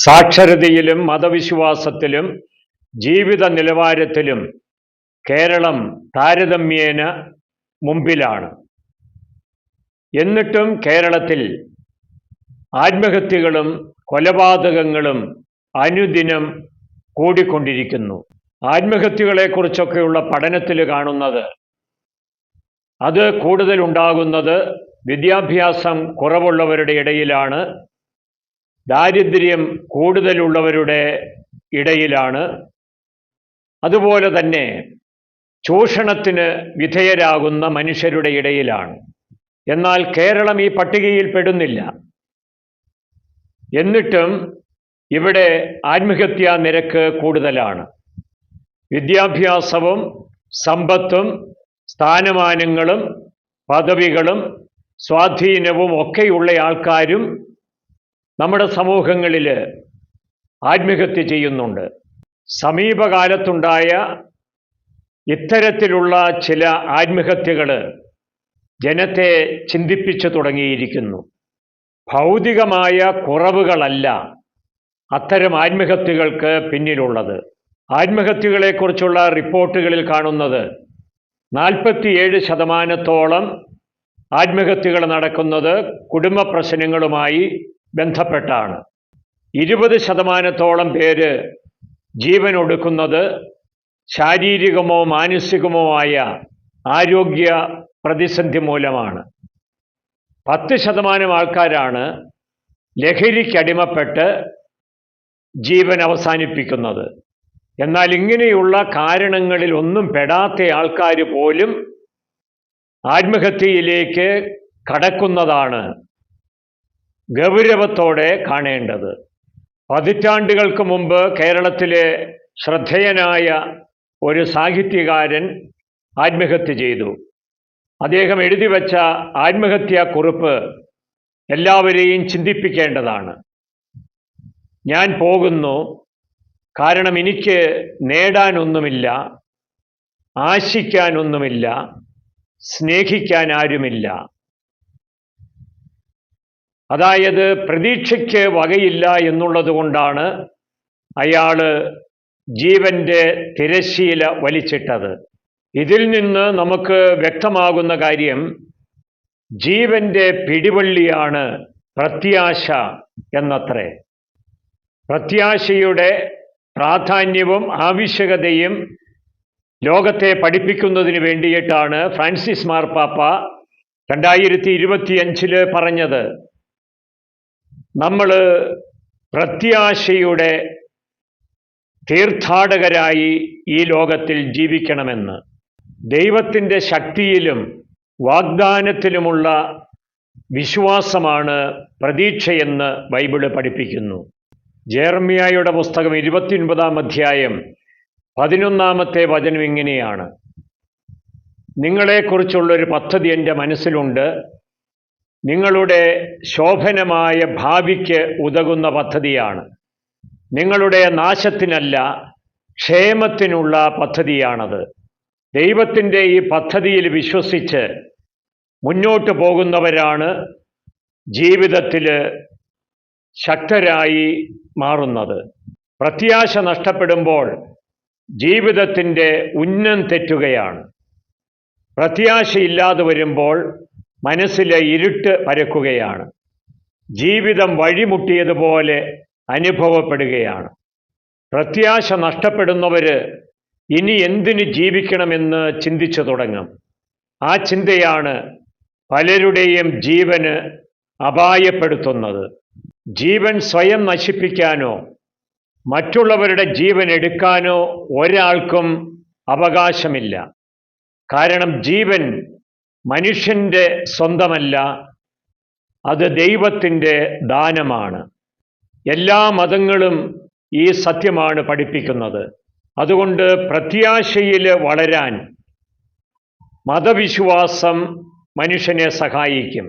സാക്ഷരതയിലും മതവിശ്വാസത്തിലും ജീവിത നിലവാരത്തിലും കേരളം താരതമ്യേന മുമ്പിലാണ്. എന്നിട്ടും കേരളത്തിൽ ആത്മഹത്യകളും കൊലപാതകങ്ങളും അനുദിനം കൂടിക്കൊണ്ടിരിക്കുന്നു. ആത്മഹത്യകളെക്കുറിച്ചൊക്കെയുള്ള പഠനത്തിൽ കാണുന്നത് അത് കൂടുതൽ ഉണ്ടാകുന്നത് വിദ്യാഭ്യാസം കുറവുള്ളവരുടെ ഇടയിലാണ്. ദാരിദ്ര്യം കൂടുതലുള്ളവരുടെ ഇടയിലാണ്. അതുപോലെ തന്നെ ചൂഷണത്തിന് വിധേയരാകുന്ന മനുഷ്യരുടെ ഇടയിലാണ്. എന്നാൽ കേരളം ഈ പട്ടികയിൽ പെടുന്നില്ല. എന്നിട്ടും ഇവിടെ ആത്മഹത്യാ നിരക്ക് കൂടുതലാണ്. വിദ്യാഭ്യാസവും സമ്പത്തും സ്ഥാനമാനങ്ങളും പദവികളും സ്വാധീനവും ഒക്കെയുള്ള ആൾക്കാരും നമ്മുടെ സമൂഹങ്ങളിൽ ആത്മഹത്യ ചെയ്യുന്നുണ്ട്. സമീപകാലത്തുണ്ടായ ഇത്തരത്തിലുള്ള ചില ആത്മഹത്യകൾ ജനത്തെ ചിന്തിപ്പിച്ചു തുടങ്ങിയിരിക്കുന്നു. ഭൗതികമായ കുറവുകളല്ല അത്തരം ആത്മഹത്യകൾക്ക് പിന്നിലുള്ളത്. ആത്മഹത്യകളെക്കുറിച്ചുള്ള റിപ്പോർട്ടുകളിൽ കാണുന്നത് നാൽപ്പത്തിയേഴ് ശതമാനത്തോളം ആത്മഹത്യകൾ നടക്കുന്നത് കുടുംബ പ്രശ്നങ്ങളുമായി ബന്ധപ്പെട്ടാണ്. ഇരുപത് ശതമാനത്തോളം പേര് ജീവൻ ഒടുക്കുന്നത് ശാരീരികമോ മാനസികമോ ആയ ആരോഗ്യ പ്രതിസന്ധി മൂലമാണ്. പത്ത് ശതമാനം ആൾക്കാരാണ് ലഹരിക്കടിമപ്പെട്ട് ജീവൻ അവസാനിപ്പിക്കുന്നത്. എന്നാൽ ഇങ്ങനെയുള്ള കാരണങ്ങളിൽ ഒന്നും പെടാത്ത ആൾക്കാർ പോലും ആത്മഹത്യയിലേക്ക് കടക്കുന്നതാണ് ഗൗരവത്തോടെ കാണേണ്ടത്. പതിറ്റാണ്ടുകൾക്ക് മുമ്പ് കേരളത്തിലെ ശ്രദ്ധേയനായ ഒരു സാഹിത്യകാരൻ ആത്മഹത്യ ചെയ്തു. അദ്ദേഹം എഴുതി വച്ച ആത്മഹത്യാ കുറിപ്പ് എല്ലാവരെയും ചിന്തിപ്പിക്കേണ്ടതാണ്. ഞാൻ പോകുന്നു. കാരണം എനിക്ക് നേടാനൊന്നുമില്ല ആശിക്കാനൊന്നുമില്ല സ്നേഹിക്കാൻ ആരുമില്ല അതായത് പ്രതീക്ഷയ്ക്ക് വകയില്ല എന്നുള്ളത് കൊണ്ടാണ് അയാൾ ജീവന്റെ തിരശീല വലിച്ചിട്ടത്. ഇതിൽ നിന്ന് നമുക്ക് വ്യക്തമാകുന്ന കാര്യം ജീവന്റെ പിടിവള്ളിയാണ് പ്രത്യാശ എന്നത്രേ. പ്രത്യാശയുടെ പ്രാധാന്യവും ആവശ്യകതയും ലോകത്തെ പഠിപ്പിക്കുന്നതിന് വേണ്ടിയിട്ടാണ് ഫ്രാൻസിസ് മാർപ്പാപ്പ രണ്ടായിരത്തി ഇരുപത്തിയഞ്ചിൽ പറഞ്ഞത്. നമ്മൾ പ്രത്യാശയുടെ തീർത്ഥാടകരായി ഈ ലോകത്തിൽ ജീവിക്കണമെന്ന്. ദൈവത്തിന്റെ ശക്തിയിലും വാഗ്ദാനത്തിലുമുള്ള വിശ്വാസമാണ് പ്രതീക്ഷയെന്ന് ബൈബിൾ പഠിപ്പിക്കുന്നു. ജേർമിയായുടെ പുസ്തകം ഇരുപത്തിയൊൻപതാം അധ്യായം പതിനൊന്നാമത്തെ വചനം ഇങ്ങനെയാണ്. നിങ്ങളെക്കുറിച്ചുള്ളൊരു പദ്ധതി എന്റെ മനസ്സിലുണ്ട്. നിങ്ങളുടെ ശോഭനമായ ഭാവിക്ക് ഉതകുന്ന പദ്ധതിയാണ്. നിങ്ങളുടെ നാശത്തിനല്ല ക്ഷേമത്തിനുള്ള പദ്ധതിയാണത്. ദൈവത്തിന്റെ ഈ പദ്ധതിയിൽ വിശ്വസിച്ച് മുന്നോട്ട് പോകുന്നവരാണ് ജീവിതത്തിൽ ശക്തരായി മാറുന്നത്. പ്രത്യാശ നഷ്ടപ്പെടുമ്പോൾ ജീവിതത്തിന്റെ ഉന്നം തെറ്റുകയാണ്. പ്രത്യാശയില്ലാതെ വരുമ്പോൾ മനസ്സിലെ ഇരുട്ട് പരക്കുകയാണ്. ജീവിതം വഴിമുട്ടിയതുപോലെ അനുഭവപ്പെടുകയാണ്. പ്രത്യാശ നഷ്ടപ്പെടുന്നവർ ഇനി എന്തിന് ജീവിക്കണമെന്ന് ചിന്തിച്ചു തുടങ്ങും. ആ ചിന്തയാണ് പലരുടെയും ജീവന് അപായപ്പെടുത്തുന്നത്. ജീവൻ സ്വയം നശിപ്പിക്കാനോ മറ്റുള്ളവരുടെ ജീവൻ എടുക്കാനോ ഒരാൾക്കും അവകാശമില്ല. കാരണം ജീവൻ മനുഷ്യന്റെ സ്വന്തമല്ല അത് ദൈവത്തിന്റെ ദാനമാണ്. എല്ലാ മതങ്ങളും ഈ സത്യമാണ് പഠിപ്പിക്കുന്നത്. അതുകൊണ്ട് പ്രത്യാശയിൽ വളരാൻ മതവിശ്വാസം മനുഷ്യനെ സഹായിക്കും.